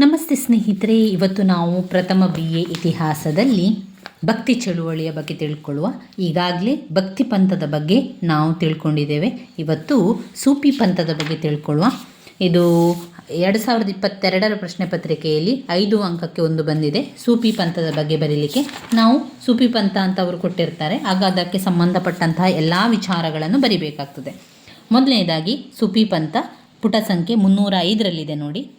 ನಮಸ್ತೆ ಸ್ನೇಹಿತರೆ, ಇವತ್ತು ನಾವು ಪ್ರಥಮ ಬಿ ಎ ಇತಿಹಾಸದಲ್ಲಿ ಭಕ್ತಿ ಚಳುವಳಿಯ ಬಗ್ಗೆ ತಿಳ್ಕೊಳ್ಳುವ, ಈಗಾಗಲೇ ಭಕ್ತಿ ಪಂಥದ ಬಗ್ಗೆ ನಾವು ತಿಳ್ಕೊಂಡಿದ್ದೇವೆ. ಇವತ್ತು ಸೂಫಿ ಪಂಥದ ಬಗ್ಗೆ ತಿಳ್ಕೊಳ್ಳುವ. ಇದು ಎರಡು ಸಾವಿರದ ಇಪ್ಪತ್ತೆರಡರ ಪ್ರಶ್ನೆ ಪತ್ರಿಕೆಯಲ್ಲಿ ಐದು ಅಂಕಕ್ಕೆ ಒಂದು ಬಂದಿದೆ. ಸೂಫಿ ಪಂಥದ ಬಗ್ಗೆ ಬರೀಲಿಕ್ಕೆ ನಾವು ಸೂಫಿ ಪಂಥ ಅಂತ ಅವರು ಕೊಟ್ಟಿರ್ತಾರೆ. ಆಗ ಅದಕ್ಕೆ ಸಂಬಂಧಪಟ್ಟಂತಹ ಎಲ್ಲ ವಿಚಾರಗಳನ್ನು ಬರಿಬೇಕಾಗ್ತದೆ. ಮೊದಲನೇದಾಗಿ, ಸೂಪಿ ಪಂಥ ಪುಟ ಸಂಖ್ಯೆ ಮುನ್ನೂರ ಐದರಲ್ಲಿದೆ ನೋಡಿ.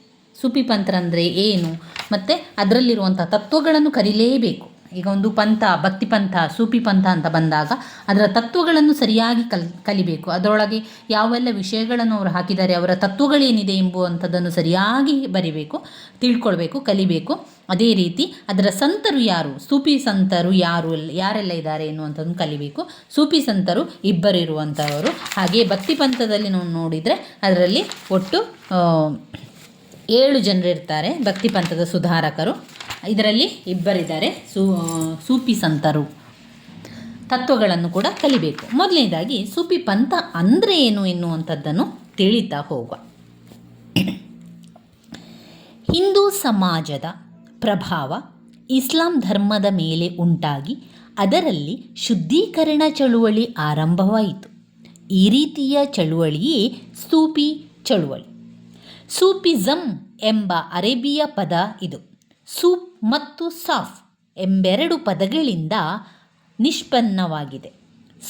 ಸುಪಿ ಪಂಥ ಅಂದರೆ ಏನು? ಮತ್ತು ಅದರಲ್ಲಿರುವಂಥ ತತ್ವಗಳನ್ನು ಕರೀಲೇಬೇಕು. ಈಗ ಒಂದು ಪಂಥ, ಭಕ್ತಿ ಪಂಥ ಸೂಫಿ ಪಂಥ ಅಂತ ಬಂದಾಗ ಅದರ ತತ್ವಗಳನ್ನು ಸರಿಯಾಗಿ ಕಲ್, ಕಲಿಬೇಕು. ಅದರೊಳಗೆ ಯಾವೆಲ್ಲ ವಿಷಯಗಳನ್ನು ಅವರು ಹಾಕಿದ್ದಾರೆ, ಅವರ ತತ್ವಗಳೇನಿದೆ ಎಂಬುವಂಥದ್ದನ್ನು ಸರಿಯಾಗಿ ಬರಿಬೇಕು, ತಿಳ್ಕೊಳ್ಬೇಕು, ಕಲಿಬೇಕು. ಅದೇ ರೀತಿ ಅದರ ಸಂತರು ಯಾರು? ಸೂಫಿ ಸಂತರು ಯಾರು ಯಾರೆಲ್ಲ ಇದ್ದಾರೆ ಎನ್ನುವಂಥದ್ದನ್ನು ಕಲಿಬೇಕು. ಸೂಫಿ ಸಂತರು ಇಬ್ಬರು ಇರುವಂಥವರು ಹಾಗೆ ಭಕ್ತಿ ಪಂಥದಲ್ಲಿ ನಾವು ನೋಡಿದರೆ ಅದರಲ್ಲಿ ಒಟ್ಟು ಏಳು ಜನರಿರ್ತಾರೆ ಭಕ್ತಿ ಪಂಥದ ಸುಧಾರಕರು. ಇದರಲ್ಲಿ ಇಬ್ಬರಿದ್ದಾರೆ, ಸೂ ಸೂಪಿ ಸಂತರು. ತತ್ವಗಳನ್ನು ಕೂಡ ಕಲಿಬೇಕು. ಮೊದಲನೇದಾಗಿ ಸೂಪಿ ಪಂಥ ಅಂದರೆ ಏನು ಎನ್ನುವಂಥದ್ದನ್ನು ತಿಳಿತಾ ಹೋಗುವ. ಹಿಂದೂ ಸಮಾಜದ ಪ್ರಭಾವ ಇಸ್ಲಾಂ ಧರ್ಮದ ಮೇಲೆ ಉಂಟಾಗಿ ಅದರಲ್ಲಿ ಶುದ್ಧೀಕರಣ ಚಳುವಳಿ ಆರಂಭವಾಯಿತು. ಈ ರೀತಿಯ ಚಳುವಳಿಯೇ ಸೂಪಿ ಚಳುವಳಿ. ಸೂಫಿಸಮ್ ಎಂಬ ಅರೇಬಿಯ ಪದ ಇದು. ಸೂಪ್ ಮತ್ತು ಸಾಫ್ ಎಂಬೆರಡು ಪದಗಳಿಂದ ನಿಷ್ಪನ್ನವಾಗಿದೆ.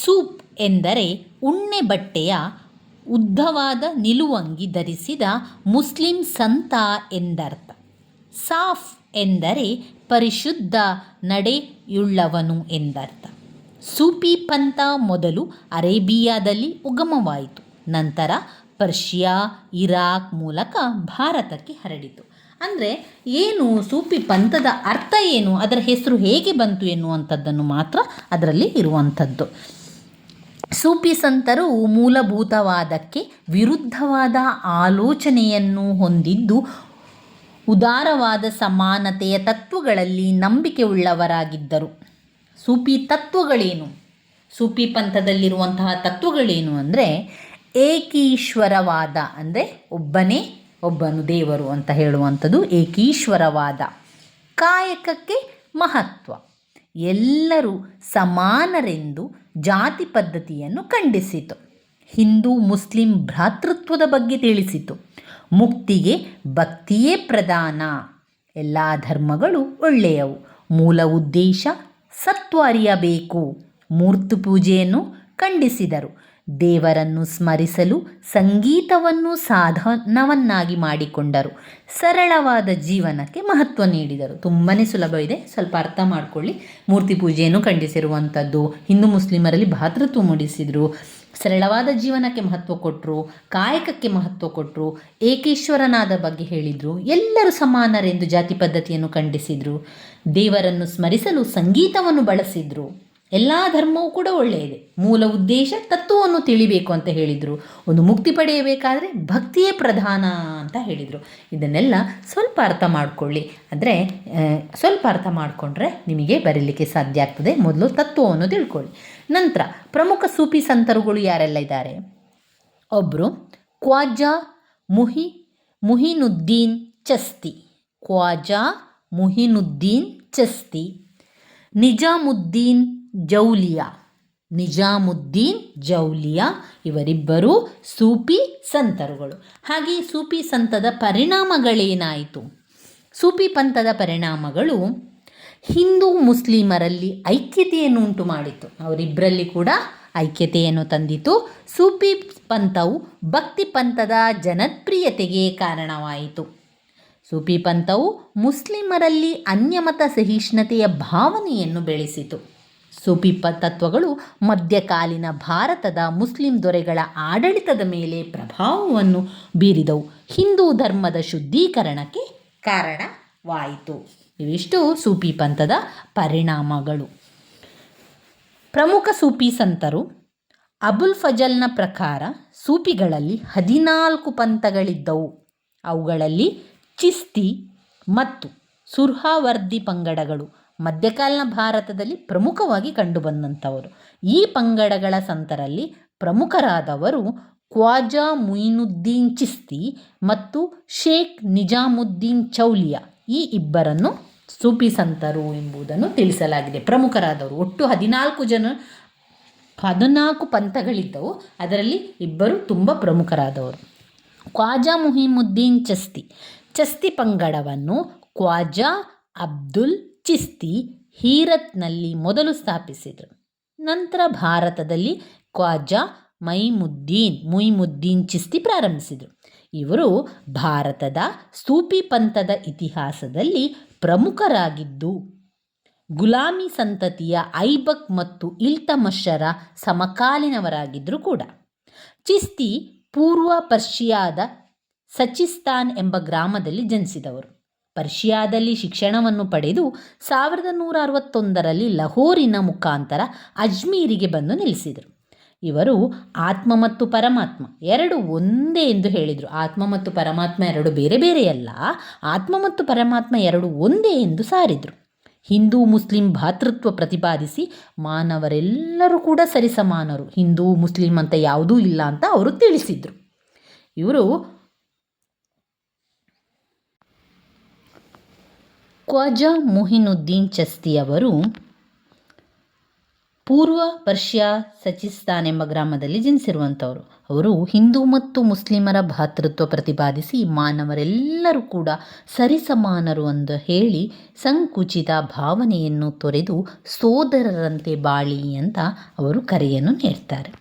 ಸೂಪ್ ಎಂದರೆ ಉಣ್ಣೆ ಬಟ್ಟೆಯ ಉದ್ದವಾದ ನಿಲುವಂಗಿ ಧರಿಸಿದ ಮುಸ್ಲಿಂ ಸಂತ ಎಂದರ್ಥ. ಸಾಫ್ ಎಂದರೆ ಪರಿಶುದ್ಧ, ನಡೆಯುಳ್ಳವನು ಎಂದರ್ಥ. ಸೂಫಿ ಪಂಥ ಮೊದಲು ಅರೇಬಿಯಾದಲ್ಲಿ ಉಗಮವಾಯಿತು. ನಂತರ ಪರ್ಷಿಯಾ, ಇರಾಕ್ ಮೂಲಕ ಭಾರತಕ್ಕೆ ಹರಡಿತು. ಅಂದರೆ ಏನು ಸೂಫಿ ಪಂಥದ ಅರ್ಥ ಏನು, ಅದರ ಹೆಸರು ಹೇಗೆ ಬಂತು ಎನ್ನುವಂಥದ್ದನ್ನು ಮಾತ್ರ ಅದರಲ್ಲಿ ಇರುವಂಥದ್ದು. ಸೂಫಿ ಸಂತರು ಮೂಲಭೂತವಾದಕ್ಕೆ ವಿರುದ್ಧವಾದ ಆಲೋಚನೆಯನ್ನು ಹೊಂದಿದ್ದು, ಉದಾರವಾದ ಸಮಾನತೆಯ ತತ್ವಗಳಲ್ಲಿ ನಂಬಿಕೆ ಉಳ್ಳವರಾಗಿದ್ದರು ಸೂಫಿ ತತ್ವಗಳೇನು? ಸೂಫಿ ಪಂಥದಲ್ಲಿರುವಂತಹ ತತ್ವಗಳೇನು ಅಂದರೆ ಏಕೀಶ್ವರವಾದ ಅಂದರೆ ಒಬ್ಬನೇ ಒಬ್ಬನು ದೇವರು ಅಂತ ಹೇಳುವಂಥದ್ದು ಏಕೀಶ್ವರವಾದ. ಕಾಯಕಕ್ಕೆ ಮಹತ್ವ. ಎಲ್ಲರೂ ಸಮಾನರೆಂದು ಜಾತಿ ಪದ್ಧತಿಯನ್ನು ಖಂಡಿಸಿತು. ಹಿಂದೂ ಮುಸ್ಲಿಂ ಭ್ರಾತೃತ್ವದ ಬಗ್ಗೆ ತಿಳಿಸಿತು. ಮುಕ್ತಿಗೆ ಭಕ್ತಿಯೇ ಪ್ರಧಾನ. ಎಲ್ಲ ಧರ್ಮಗಳು ಒಳ್ಳೆಯವು. ಮೂಲ ಉದ್ದೇಶ ಸತ್ವ ಅರಿಯಬೇಕು ಮೂರ್ತಿ ಪೂಜೆಯನ್ನು ಖಂಡಿಸಿದರು. ದೇವರನ್ನು ಸ್ಮರಿಸಲು ಸಂಗೀತವನ್ನು ಸಾಧನವನ್ನಾಗಿ ಮಾಡಿಕೊಂಡರು. ಸರಳವಾದ ಜೀವನಕ್ಕೆ ಮಹತ್ವ ನೀಡಿದರು. ತುಂಬಾ ಸುಲಭ ಇದೆ. ಸ್ವಲ್ಪ ಅರ್ಥ ಮಾಡಿಕೊಳ್ಳಿ. ಮೂರ್ತಿ ಪೂಜೆಯನ್ನು ಖಂಡಿಸಿರುವಂಥದ್ದು. ಹಿಂದೂ ಮುಸ್ಲಿಮರಲ್ಲಿ ಭಾತೃತ್ವ ಮೂಡಿಸಿದರು. ಸರಳವಾದ ಜೀವನಕ್ಕೆ ಮಹತ್ವ ಕೊಟ್ಟರು ಕಾಯಕಕ್ಕೆ ಮಹತ್ವ ಕೊಟ್ಟರು ಏಕೇಶ್ವರನಾದ ಬಗ್ಗೆ ಹೇಳಿದರು. ಎಲ್ಲರೂ ಸಮಾನರೆಂದು ಜಾತಿ ಪದ್ಧತಿಯನ್ನು ಖಂಡಿಸಿದರು. ದೇವರನ್ನು ಸ್ಮರಿಸಲು ಸಂಗೀತವನ್ನು ಬಳಸಿದರು. ಎಲ್ಲ ಧರ್ಮವೂ ಕೂಡ ಒಳ್ಳೆಯದೆ. ಮೂಲ ಉದ್ದೇಶ ತತ್ವವನ್ನು ತಿಳಿಬೇಕು ಅಂತ ಹೇಳಿದರು. ಒಂದು ಮುಕ್ತಿ ಪಡೆಯಬೇಕಾದರೆ ಭಕ್ತಿಯೇ ಪ್ರಧಾನ ಅಂತ ಹೇಳಿದರು. ಇದನ್ನೆಲ್ಲ ಸ್ವಲ್ಪ ಅರ್ಥ ಮಾಡಿಕೊಳ್ಳಿ. ಅಂದರೆ ಸ್ವಲ್ಪ ಅರ್ಥ ಮಾಡಿಕೊಂಡ್ರೆ ನಿಮಗೆ ಬರೀಲಿಕ್ಕೆ ಸಾಧ್ಯ ಆಗ್ತದೆ. ಮೊದಲು ತತ್ವವನ್ನು ತಿಳ್ಕೊಳ್ಳಿ. ನಂತರ, ಪ್ರಮುಖ ಸೂಫಿ ಸಂತರುಗಳು ಯಾರೆಲ್ಲ ಇದ್ದಾರೆ? ಒಬ್ಬರು ಕ್ವಾಜಾ ಮುಹಿ, ಮುಹಿನುದ್ದೀನ್ ಚಸ್ತಿ. ಕ್ವಾಜಾ ಮುಹಿನುದ್ದೀನ್ ಚಸ್ತಿ. ನಿಜಾಮುದ್ದೀನ್ ಜೌಲಿಯಾ. ನಿಜಾಮುದ್ದೀನ್ ಜೌಲಿಯಾ ಇವರಿಬ್ಬರು ಸೂಫಿ ಸಂತರುಗಳು. ಹಾಗೆ ಸೂಫಿ ಸಂತದ ಪರಿಣಾಮಗಳೇನಾಯಿತು? ಸೂಫಿ ಪಂಥದ ಪರಿಣಾಮಗಳು ಹಿಂದೂ ಮುಸ್ಲಿಮರಲ್ಲಿ ಐಕ್ಯತೆಯನ್ನು ಉಂಟು ಮಾಡಿತು ಅವರಿಬ್ಬರಲ್ಲಿ ಕೂಡ ಐಕ್ಯತೆಯನ್ನು ತಂದಿತು ಸೂಫಿ ಪಂಥವು ಭಕ್ತಿ ಪಂಥದ ಜನಪ್ರಿಯತೆಗೆ ಕಾರಣವಾಯಿತು. ಸೂಫಿ ಪಂಥವು ಮುಸ್ಲಿಮರಲ್ಲಿ ಅನ್ಯಮತ ಸಹಿಷ್ಣುತೆಯ ಭಾವನೆಯನ್ನು ಬೆಳೆಸಿತು. ಸೂಫಿ ತತ್ವಗಳು ಮಧ್ಯಕಾಲೀನ ಭಾರತದ ಮುಸ್ಲಿಂ ದೊರೆಗಳ ಆಡಳಿತದ ಮೇಲೆ ಪ್ರಭಾವವನ್ನು ಬೀರಿದವು. ಹಿಂದೂ ಧರ್ಮದ ಶುದ್ಧೀಕರಣಕ್ಕೆ ಕಾರಣವಾಯಿತು. ಇವಿಷ್ಟು ಸೂಫಿ ಪಂಥದ ಪರಿಣಾಮಗಳು. ಪ್ರಮುಖ ಸೂಫಿ ಸಂತರು ಅಬುಲ್ ಫಜಲ್ನ ಪ್ರಕಾರ ಸೂಫಿಗಳಲ್ಲಿ ಹದಿನಾಲ್ಕು ಪಂಥಗಳಿದ್ದವು. ಅವುಗಳಲ್ಲಿ ಚಿಸ್ತಿ ಮತ್ತು ಸುರ್ಹಾವರ್ದಿ ಪಂಗಡಗಳು. ಮಧ್ಯಕಾಲೀನ ಭಾರತದಲ್ಲಿ ಪ್ರಮುಖವಾಗಿ ಕಂಡುಬಂದಂಥವರು. ಈ ಪಂಗಡಗಳ ಸಂತರಲ್ಲಿ ಪ್ರಮುಖರಾದವರು ಖ್ವಾಜಾ ಮುಯಿನುದ್ದೀನ್ ಚಿಸ್ತಿ ಮತ್ತು ಶೇಖ್ ನಿಜಾಮುದ್ದೀನ್ ಚೌಲಿಯಾ. ಈ ಇಬ್ಬರನ್ನು ಸೂಫಿ ಸಂತರು ಎಂಬುದನ್ನು ತಿಳಿಸಲಾಗಿದೆ. ಪ್ರಮುಖರಾದವರು ಒಟ್ಟು ಹದಿನಾಲ್ಕು ಜನ, ಹದಿನಾಲ್ಕು ಪಂಥಗಳಿದ್ದವು. ಅದರಲ್ಲಿ ಇಬ್ಬರು ತುಂಬ ಪ್ರಮುಖರಾದವರು. ಖ್ವಾಜಾ ಮುಹಿಮುದ್ದೀನ್ ಚಸ್ತಿ. ಚಸ್ತಿ ಪಂಗಡವನ್ನು ಖ್ವಾಜಾ ಅಬ್ದುಲ್ ಚಿಸ್ತಿ ಹೀರತ್ನಲ್ಲಿ ಮೊದಲು ಸ್ಥಾಪಿಸಿದರು. ನಂತರ ಭಾರತದಲ್ಲಿ ಖ್ವಾಜಾ, ಮೈಮುದ್ದೀನ್, ಮುಯಿಮುದ್ದೀನ್ ಚಿಸ್ತಿ ಪ್ರಾರಂಭಿಸಿದರು. ಇವರು ಭಾರತದ ಸೂಪಿ ಪಂಥದ ಇತಿಹಾಸದಲ್ಲಿ ಪ್ರಮುಖರಾಗಿದ್ದು, ಗುಲಾಮಿ ಸಂತತಿಯ ಐಬಕ್ ಮತ್ತು ಇಲ್ತಮಷರ ಸಮಕಾಲೀನವರಾಗಿದ್ದರು ಕೂಡ. ಚಿಸ್ತಿ ಪೂರ್ವ ಪರ್ಷಿಯಾದ ಸಚಿಸ್ತಾನ್ ಎಂಬ ಗ್ರಾಮದಲ್ಲಿ ಜನಿಸಿದವರು. ಪರ್ಷಿಯಾದಲ್ಲಿ ಶಿಕ್ಷಣವನ್ನು ಪಡೆದು ಸಾವಿರದ ನೂರ ಅರವತ್ತೊಂದರಲ್ಲಿ ಲಹೋರಿನ ಮುಖಾಂತರ ಅಜ್ಮೀರಿಗೆ ಬಂದು ನಿಲ್ಲಿಸಿದರು. ಇವರು ಆತ್ಮ ಮತ್ತು ಪರಮಾತ್ಮ ಎರಡು ಒಂದೇ ಎಂದು ಹೇಳಿದರು. ಆತ್ಮ ಮತ್ತು ಪರಮಾತ್ಮ ಎರಡು ಬೇರೆ ಬೇರೆಯಲ್ಲ, ಆತ್ಮ ಮತ್ತು ಪರಮಾತ್ಮ ಎರಡು ಒಂದೇ ಎಂದು ಸಾರಿದರು. ಹಿಂದೂ ಮುಸ್ಲಿಂ ಭಾತೃತ್ವ ಪ್ರತಿಪಾದಿಸಿ ಮಾನವರೆಲ್ಲರೂ ಕೂಡ ಸರಿಸಮಾನರು. ಹಿಂದೂ, ಮುಸ್ಲಿಂ ಅಂತ ಯಾವುದೂ ಇಲ್ಲ ಅಂತ ಅವರು ತಿಳಿಸಿದರು. ಇವರು ಖ್ವಾಜಾ ಮುಹಿನುದ್ದೀನ್ ಚಸ್ತಿಯವರು ಪೂರ್ವ ಪರ್ಷಿಯಾ ಸಚಿಸ್ತಾನ್ ಎಂಬ ಗ್ರಾಮದಲ್ಲಿ ಜನಿಸಿರುವಂಥವರು. ಅವರು ಹಿಂದೂ ಮತ್ತು ಮುಸ್ಲಿಮರ ಭಾತೃತ್ವ ಪ್ರತಿಪಾದಿಸಿ ಮಾನವರೆಲ್ಲರೂ ಕೂಡ ಸರಿಸಮಾನರು ಎಂದು ಹೇಳಿ ಸಂಕುಚಿತ ಭಾವನೆಯನ್ನು ತೊರೆದು ಸೋದರರಂತೆ ಬಾಳಿ ಅಂತ ಅವರು ಕರೆಯನ್ನು ನೀಡ್ತಾರೆ.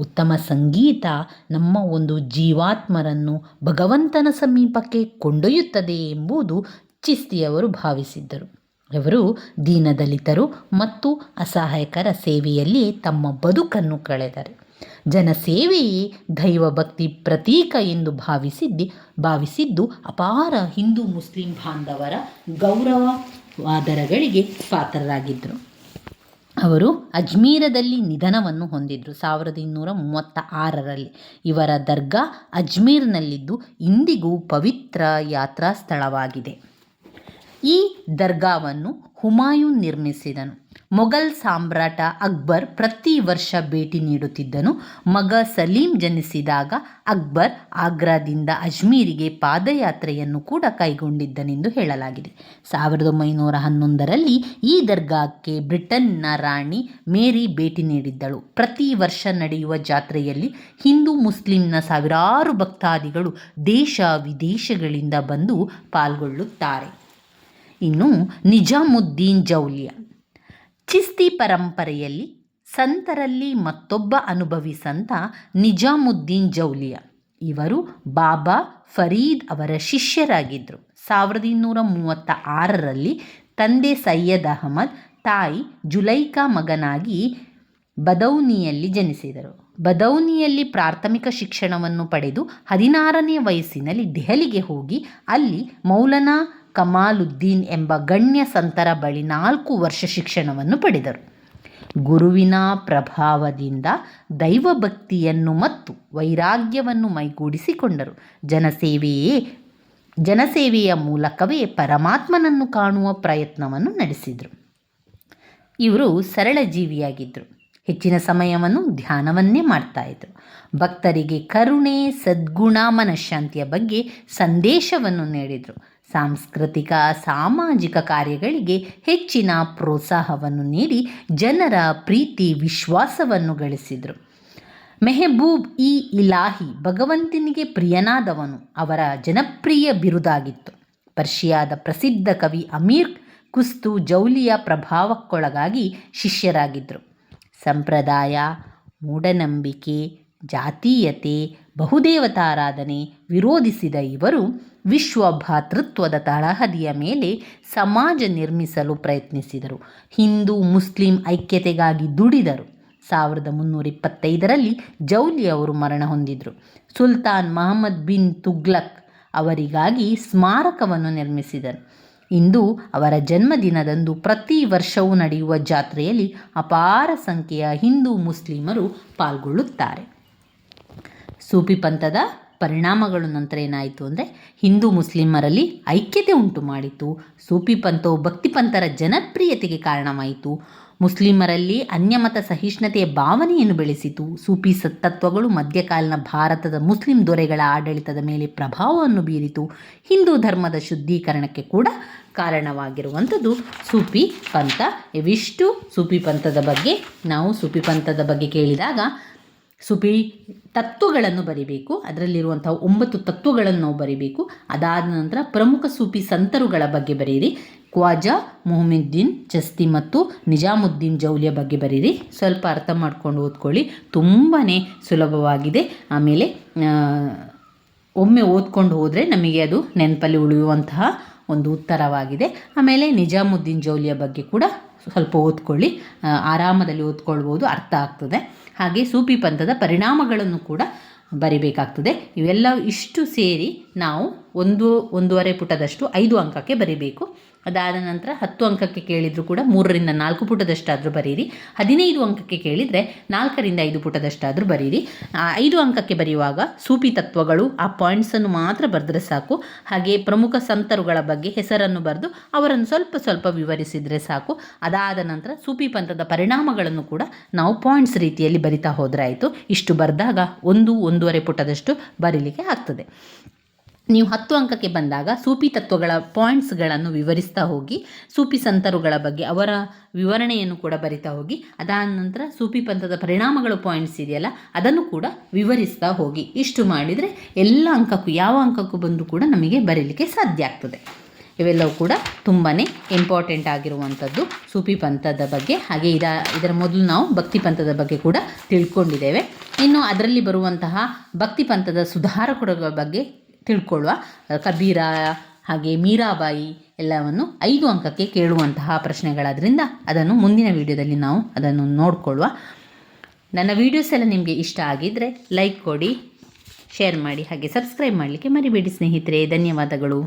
ಉತ್ತಮ ಸಂಗೀತ ನಮ್ಮ ಒಂದು ಜೀವಾತ್ಮರನ್ನು ಭಗವಂತನ ಸಮೀಪಕ್ಕೆ ಕೊಂಡೊಯ್ಯುತ್ತದೆ ಎಂಬುದು ಚಿಸ್ತಿಯವರು ಭಾವಿಸಿದ್ದರು. ಅವರು ದೀನದಲಿತರು ಮತ್ತು ಅಸಹಾಯಕರ ಸೇವೆಯಲ್ಲಿ ತಮ್ಮ ಬದುಕನ್ನು ಕಳೆದರು. ಜನಸೇವೆಯೇ ದೈವಭಕ್ತಿ ಪ್ರತೀಕ ಎಂದು ಭಾವಿಸಿದ್ದಿ, ಭಾವಿಸಿದ್ದು ಅಪಾರ ಹಿಂದೂ ಮುಸ್ಲಿಂ ಬಾಂಧವರ ಗೌರವಾದರಗಳಿಗೆ ಪಾತ್ರರಾಗಿದ್ದರು. ಅವರು ಅಜ್ಮೀರದಲ್ಲಿ ನಿಧನವನ್ನು ಹೊಂದಿದ್ದರು ಸಾವಿರದ ಇನ್ನೂರ ಮೂವತ್ತ ಆರರಲ್ಲಿ ಇವರ ದರ್ಗಾ ಅಜ್ಮೀರ್ನಲ್ಲಿದ್ದು ಇಂದಿಗೂ ಪವಿತ್ರ ಯಾತ್ರಾ ಸ್ಥಳವಾಗಿದೆ. ಈ ದರ್ಗಾವನ್ನು ಹುಮಾಯೂನ್ ನಿರ್ಮಿಸಿದನು. ಮೊಘಲ್ ಸಾಮ್ರಾಟ ಅಕ್ಬರ್ ಪ್ರತಿ ವರ್ಷ ಭೇಟಿ ನೀಡುತ್ತಿದ್ದನು. ಮಗ ಸಲೀಂ ಜನಿಸಿದಾಗ ಅಕ್ಬರ್ ಆಗ್ರಾದಿಂದ ಅಜ್ಮೀರಿಗೆ ಪಾದಯಾತ್ರೆಯನ್ನು ಕೂಡ ಕೈಗೊಂಡಿದ್ದನೆಂದು ಹೇಳಲಾಗಿದೆ. ಸಾವಿರದ ಒಂಬೈನೂರ ಹನ್ನೊಂದರಲ್ಲಿ ಈ ದರ್ಗಾಕ್ಕೆ ಬ್ರಿಟನ್ನ ರಾಣಿ ಮೇರಿ ಭೇಟಿ ನೀಡಿದ್ದಳು. ಪ್ರತಿ ವರ್ಷ ನಡೆಯುವ ಜಾತ್ರೆಯಲ್ಲಿ ಹಿಂದೂ ಮುಸ್ಲಿಂನ ಸಾವಿರಾರು ಭಕ್ತಾದಿಗಳು ದೇಶ ವಿದೇಶಗಳಿಂದ ಬಂದು ಪಾಲ್ಗೊಳ್ಳುತ್ತಾರೆ. ಇನ್ನು ನಿಜಾಮುದ್ದೀನ್ ಜೌಲಿಯಾ. ಚಿಸ್ತಿ ಪರಂಪರೆಯಲ್ಲಿ ಸಂತರಲ್ಲಿ ಮತ್ತೊಬ್ಬ ಅನುಭವಿ ಸಂತ ನಿಜಾಮುದ್ದೀನ್ ಜೌಲಿಯಾ. ಇವರು ಬಾಬಾ ಫರೀದ್ ಅವರ ಶಿಷ್ಯರಾಗಿದ್ದರು ಸಾವಿರದ ಇನ್ನೂರ ಮೂವತ್ತ ಆರರಲ್ಲಿ ತಂದೆ ಸೈಯದ್ ಅಹಮದ್, ತಾಯಿ ಜುಲೈಕಾ ಮಗನಾಗಿ ಬದೌನಿಯಲ್ಲಿ ಜನಿಸಿದರು. ಬದೌನಿಯಲ್ಲಿ ಪ್ರಾಥಮಿಕ ಶಿಕ್ಷಣವನ್ನು ಪಡೆದು ಹದಿನಾರನೇ ವಯಸ್ಸಿನಲ್ಲಿ ದೆಹಲಿಗೆ ಹೋಗಿ ಅಲ್ಲಿ ಮೌಲನಾ ಕಮಾಲುದ್ದೀನ್ ಎಂಬ ಗಣ್ಯ ಸಂತರ ಬಳಿ ನಾಲ್ಕು ವರ್ಷ ಶಿಕ್ಷಣವನ್ನು ಪಡೆದರು. ಗುರುವಿನ ಪ್ರಭಾವದಿಂದ ದೈವಭಕ್ತಿಯನ್ನು ಮತ್ತು ವೈರಾಗ್ಯವನ್ನು ಮೈಗೂಡಿಸಿಕೊಂಡರು. ಜನಸೇವೆಯೇ, ಜನಸೇವೆಯ ಮೂಲಕವೇ ಪರಮಾತ್ಮನನ್ನು ಕಾಣುವ ಪ್ರಯತ್ನವನ್ನು ನಡೆಸಿದರು. ಇವರು ಸರಳ ಜೀವಿಯಾಗಿದ್ದರು ಹೆಚ್ಚಿನ ಸಮಯವನ್ನು ಧ್ಯಾನವನ್ನೇ ಮಾಡ್ತಾಯಿದ್ರು ಭಕ್ತರಿಗೆ ಕರುಣೆ, ಸದ್ಗುಣ, ಮನಃಶಾಂತಿಯ ಬಗ್ಗೆ ಸಂದೇಶವನ್ನು ನೀಡಿದರು. ಸಾಂಸ್ಕೃತಿಕ, ಸಾಮಾಜಿಕ ಕಾರ್ಯಗಳಿಗೆ ಹೆಚ್ಚಿನ ಪ್ರೋತ್ಸಾಹವನ್ನು ನೀಡಿ ಜನರ ಪ್ರೀತಿ, ವಿಶ್ವಾಸವನ್ನು ಗಳಿಸಿದರು. ಮೆಹಬೂಬ್ ಇ ಇಲಾಹಿ ಭಗವಂತನಿಗೆ ಪ್ರಿಯನಾದವನು. ಅವರ ಜನಪ್ರಿಯ ಬಿರುದಾಗಿತ್ತು. ಪರ್ಷಿಯಾದ ಪ್ರಸಿದ್ಧ ಕವಿ ಅಮೀರ್ ಕುಸ್ತು ಜೌಲಿಯ ಪ್ರಭಾವಕ್ಕೊಳಗಾಗಿ ಶಿಷ್ಯರಾಗಿದ್ದರು. ಸಂಪ್ರದಾಯ, ಮೂಢನಂಬಿಕೆ, ಜಾತೀಯತೆ, ಬಹುದೇವತಾರಾಧನೆ ವಿರೋಧಿಸಿದ ಇವರು ವಿಶ್ವ ಭಾತೃತ್ವದ ತಳಹದಿಯ ಮೇಲೆ ಸಮಾಜ ನಿರ್ಮಿಸಲು ಪ್ರಯತ್ನಿಸಿದರು. ಹಿಂದೂ ಮುಸ್ಲಿಂ ಐಕ್ಯತೆಗಾಗಿ ದುಡಿದರು. ಸಾವಿರದ ಮುನ್ನೂರ ಇಪ್ಪತ್ತೈದರಲ್ಲಿ ಜೌಲಿ ಅವರು ಮರಣ ಹೊಂದಿದರು. ಸುಲ್ತಾನ್ ಮಹಮ್ಮದ್ ಬಿನ್ ತುಗ್ಲಕ್ ಅವರಿಗಾಗಿ ಸ್ಮಾರಕವನ್ನು ನಿರ್ಮಿಸಿದರು. ಇಂದು ಅವರ ಜನ್ಮದಿನದಂದು ಪ್ರತಿ ವರ್ಷವೂ ನಡೆಯುವ ಜಾತ್ರೆಯಲ್ಲಿ ಅಪಾರ ಸಂಖ್ಯೆಯ ಹಿಂದೂ ಮುಸ್ಲಿಮರು ಪಾಲ್ಗೊಳ್ಳುತ್ತಾರೆ. ಸೂಫಿ ಪಂಥದ ಪರಿಣಾಮಗಳು ನಂತರ ಏನಾಯಿತು ಅಂದರೆ ಹಿಂದೂ ಮುಸ್ಲಿಮರಲ್ಲಿ ಐಕ್ಯತೆ ಉಂಟು ಮಾಡಿತು ಸೂಫಿ ಪಂಥವು ಭಕ್ತಿ ಪಂಥರ ಜನಪ್ರಿಯತೆಗೆ ಕಾರಣವಾಯಿತು. ಮುಸ್ಲಿಮರಲ್ಲಿ ಅನ್ಯಮತ ಸಹಿಷ್ಣುತೆಯ ಭಾವನೆಯನ್ನು ಬೆಳೆಸಿತು. ಸೂಫಿ ಸತ್ತತ್ವಗಳು ತತ್ವಗಳು ಮಧ್ಯಕಾಲೀನ ಭಾರತದ ಮುಸ್ಲಿಂ ದೊರೆಗಳ ಆಡಳಿತದ ಮೇಲೆ ಪ್ರಭಾವವನ್ನು ಬೀರಿತು. ಹಿಂದೂ ಧರ್ಮದ ಶುದ್ಧೀಕರಣಕ್ಕೆ ಕೂಡ ಕಾರಣವಾಗಿರುವಂಥದ್ದು ಸೂಫಿ ಪಂಥ. ಇವಿಷ್ಟು ಸೂಫಿ ಪಂಥದ ಬಗ್ಗೆ ನಾವು ಸೂಫಿ ಪಂಥದ ಬಗ್ಗೆ ಕೇಳಿದಾಗ ಸುಪಿ ತತ್ವಗಳನ್ನು ಬರಿಬೇಕು. ಅದರಲ್ಲಿರುವಂಥ ಒಂಬತ್ತು ತತ್ವಗಳನ್ನು ನಾವು ಬರಿಬೇಕು. ಅದಾದ ನಂತರ ಪ್ರಮುಖ ಸೂಫಿ ಸಂತರುಗಳ ಬಗ್ಗೆ ಬರೀರಿ. ಖ್ವಾಜಾ, ಮೊಹಮ್ಮದ್ದೀನ್ ಚಸ್ತಿ ಮತ್ತು ನಿಜಾಮುದ್ದೀನ್ ಜೌಲಿಯ ಬಗ್ಗೆ ಬರೀರಿ. ಸ್ವಲ್ಪ ಅರ್ಥ ಮಾಡ್ಕೊಂಡು ಓದ್ಕೊಳ್ಳಿ. ತುಂಬಾ ಸುಲಭವಾಗಿದೆ. ಆಮೇಲೆ ಒಮ್ಮೆ ಓದ್ಕೊಂಡು ಹೋದರೆ ನಮಗೆ ಅದು ನೆನಪಲ್ಲಿ ಉಳಿಯುವಂತಹ ಒಂದು ಉತ್ತರವಾಗಿದೆ. ಆಮೇಲೆ ನಿಜಾಮುದ್ದೀನ್ ಜೌಲಿಯ ಬಗ್ಗೆ ಕೂಡ ಸ್ವಲ್ಪ ಓದ್ಕೊಳ್ಳಿ. ಆರಾಮದಲ್ಲಿ ಓದ್ಕೊಳ್ಬೋದು, ಅರ್ಥ ಆಗ್ತದೆ. ಹಾಗೆ ಸೂಫಿ ಪಂಥದ ಪರಿಣಾಮಗಳನ್ನು ಕೂಡ ಬರಿಬೇಕಾಗ್ತದೆ. ಇವೆಲ್ಲ ಇಷ್ಟು ಸೇರಿ ನಾವು ಒಂದು, ಒಂದೂವರೆ ಪುಟದಷ್ಟು ಐದು ಅಂಕಕ್ಕೆ ಬರಿಬೇಕು. ಅದಾದ ನಂತರ ಹತ್ತು ಅಂಕಕ್ಕೆ ಕೇಳಿದರೂ ಕೂಡ ಮೂರರಿಂದ ನಾಲ್ಕು ಪುಟದಷ್ಟಾದರೂ ಬರೀರಿ. ಹದಿನೈದು ಅಂಕಕ್ಕೆ ಕೇಳಿದರೆ ನಾಲ್ಕರಿಂದ ಐದು ಪುಟದಷ್ಟಾದರೂ ಬರೀರಿ. ಐದು ಅಂಕಕ್ಕೆ ಬರೆಯುವಾಗ ಸೂಪಿ ತತ್ವಗಳು, ಆ ಪಾಯಿಂಟ್ಸನ್ನು ಮಾತ್ರ ಬರೆದ್ರೆ ಸಾಕು. ಹಾಗೆ ಪ್ರಮುಖ ಸಂತರುಗಳ ಬಗ್ಗೆ ಹೆಸರನ್ನು ಬರೆದು ಅವರನ್ನು ಸ್ವಲ್ಪ ಸ್ವಲ್ಪ ವಿವರಿಸಿದರೆ ಸಾಕು. ಅದಾದ ನಂತರ ಸೂಪಿ ಪಂಥದ ಪರಿಣಾಮಗಳನ್ನು ಕೂಡ ನಾವು ಪಾಯಿಂಟ್ಸ್ ರೀತಿಯಲ್ಲಿ ಬರಿತಾ ಹೋದರೆ ಆಯಿತು ಇಷ್ಟು ಬರೆದಾಗ ಒಂದು, ಒಂದೂವರೆ ಪುಟದಷ್ಟು ಬರೀಲಿಕ್ಕೆ ಆಗ್ತದೆ. ನೀವು ಹತ್ತು ಅಂಕಕ್ಕೆ ಬಂದಾಗ ಸೂಫಿ ತತ್ವಗಳ ಪಾಯಿಂಟ್ಸ್ಗಳನ್ನು ವಿವರಿಸ್ತಾ ಹೋಗಿ ಸೂಫಿ ಸಂತರುಗಳ ಬಗ್ಗೆ ಅವರ ವಿವರಣೆಯನ್ನು ಕೂಡ ಬರಿತಾ ಹೋಗಿ, ಅದಾದ ನಂತರ ಸೂಫಿ ಪಂಥದ ಪರಿಣಾಮಗಳು ಪಾಯಿಂಟ್ಸ್ ಇದೆಯಲ್ಲ, ಅದನ್ನು ಕೂಡ ವಿವರಿಸ್ತಾ ಹೋಗಿ. ಇಷ್ಟು ಮಾಡಿದರೆ ಎಲ್ಲ ಅಂಕಕ್ಕೂ, ಯಾವ ಅಂಕಕ್ಕೂ ಬಂದರೂ ಕೂಡ ನಮಗೆ ಬರೀಲಿಕ್ಕೆ ಸಾಧ್ಯ ಆಗ್ತದೆ. ಇವೆಲ್ಲವೂ ಕೂಡ ತುಂಬಾ ಇಂಪಾರ್ಟೆಂಟ್ ಆಗಿರುವಂಥದ್ದು ಸೂಫಿ ಪಂಥದ ಬಗ್ಗೆ. ಹಾಗೆ ಇದ, ಇದರ ಮೊದಲು ನಾವು ಭಕ್ತಿ ಪಂಥದ ಬಗ್ಗೆ ಕೂಡ ತಿಳ್ಕೊಂಡಿದ್ದೇವೆ. ಇನ್ನು ಅದರಲ್ಲಿ ಬರುವಂತಹ ಭಕ್ತಿ ಪಂಥದ ಸುಧಾರಕರುಗಳ ಬಗ್ಗೆ ತಿಳ್ಕೊಳ್ಳುವ. ಕಬೀರ, ಹಾಗೆ ಮೀರಾಬಾಯಿ ಎಲ್ಲವನ್ನು ಐದು ಅಂಕಕ್ಕೆ ಕೇಳುವಂತಹ ಪ್ರಶ್ನೆಗಳಾದ್ರಿಂದ ಅದನ್ನು ಮುಂದಿನ ವಿಡಿಯೋದಲ್ಲಿ ನಾವು ಅದನ್ನು ನೋಡಿಕೊಳ್ಳುವ. ನನ್ನ ವೀಡಿಯೋಸ್ ಎಲ್ಲ ನಿಮಗೆ ಇಷ್ಟ ಆಗಿದ್ದರೆ ಲೈಕ್ ಕೊಡಿ, ಶೇರ್ ಮಾಡಿ, ಹಾಗೆ ಸಬ್ಸ್ಕ್ರೈಬ್ ಮಾಡಲಿಕ್ಕೆ ಮರಿಬೇಡಿ ಸ್ನೇಹಿತರೆ. ಧನ್ಯವಾದಗಳು.